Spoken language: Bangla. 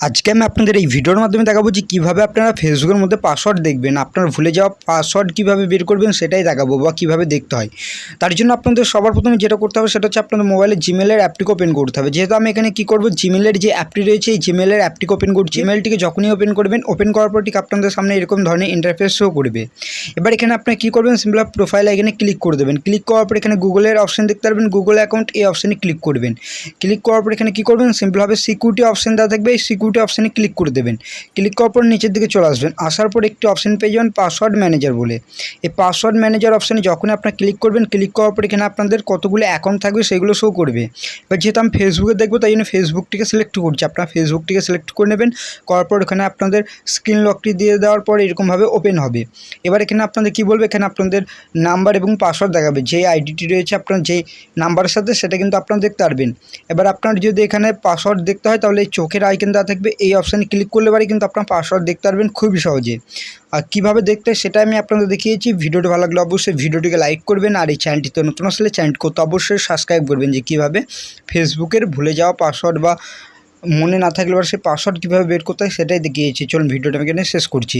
আজকে আমি আপনাদের এই ভিডিওর মাধ্যমে দেখাবো যে কীভাবে আপনারা ফেসবুকের মধ্যে পাসওয়ার্ড দেখবেন, আপনার ভুলে যাওয়া পাসওয়ার্ড কীভাবে বের করবেন সেটাই দেখাবো বা কীভাবে দেখতে হয়। তার জন্য আপনাদের সবার প্রথমে যেটা করতে হবে সেটা হচ্ছে আপনাদের মোবাইলে জিমেলের অ্যাপটিকে ওপেন করতে হবে। যেহেতু আমি এখানে কী করব জিমেলের যে অ্যাপটি রয়েছে, এই জিমেলের অ্যাপটিকে ওপেন করছি। জিমেলটিকে যখনই ওপেন করবেন ওপেন করার পর ঠিক আপনাদের সামনে এরকম ধরনের ইন্টারফেস শো করবে। এবার এখানে আপনি কী করবেন সিম্পল প্রোফাইলে এখানে ক্লিক করে দেবেন। ক্লিক করার পর এখানে গুগলের অপশন দেখতে পারবেন গুগল অ্যাকাউন্ট এই অপশানে ক্লিক করবেন। ক্লিক করার পর এখানে কী করবেন সিম্পলভাবে সিকিউরিটি অপশন দেওয়া থাকবে। এই সিকিউরিটি অপশানে ক্লিক করে দেবেন। ক্লিক করার পর নিচের দিকে চলে আসবেন। আসার পর একটি অপশান পেয়ে যাবেন পাসওয়ার্ড ম্যানেজার বলে। এই পাসওয়ার্ড ম্যানেজার অপশানে যখনই আপনার ক্লিক করবেন ক্লিক করার পর এখানে আপনাদের কতগুলো অ্যাকাউন্ট থাকবে সেগুলো শো করবে। এবার যেহেতু আমি ফেসবুকে দেখব, তাই জন্য ফেসবুকটিকে সিলেক্ট করছি। আপনারা ফেসবুকটিকে সিলেক্ট করে নেবেন। করার পর এখানে আপনাদের স্ক্রিন লকটি দিয়ে দেওয়ার পর এরকমভাবে ওপেন হবে। এবার এখানে আপনাদের কি বলবে? এখানে আপনাদের নাম্বার এবং পাসওয়ার্ড দেখাবে। যে আইডিটি রয়েছে আপনার, যেই নাম্বারের সাথে সেটা কিন্তু আপনারা দেখতে পারবেন। এবার আপনার যদি এখানে পাসওয়ার্ড দেখতে হয়, তাহলে চোখের আইকন দেওয়া থাকবে এই অপশানে ক্লিক করলে পারে কিন্তু আপনার পাসওয়ার্ড দেখতে পারবেন খুবই সহজে। আর কীভাবে দেখতে সেটা আমি আপনাদের দেখিয়েছি। ভিডিওটি ভালো লাগলে অবশ্যই ভিডিওটিকে লাইক করবেন আর এই চ্যানেলটিতে নতুন আসলে চ্যানেলটি করতে অবশ্যই সাবস্ক্রাইব করবেন যে কীভাবে ফেসবুকের ভুলে যাওয়া পাসওয়ার্ড বা মনে না থাকলে সেই পাসওয়ার্ড কীভাবে বের করতে হয় সেটাই দেখিয়েছি। চলুন ভিডিওটা আমি এখানে শেষ করছি।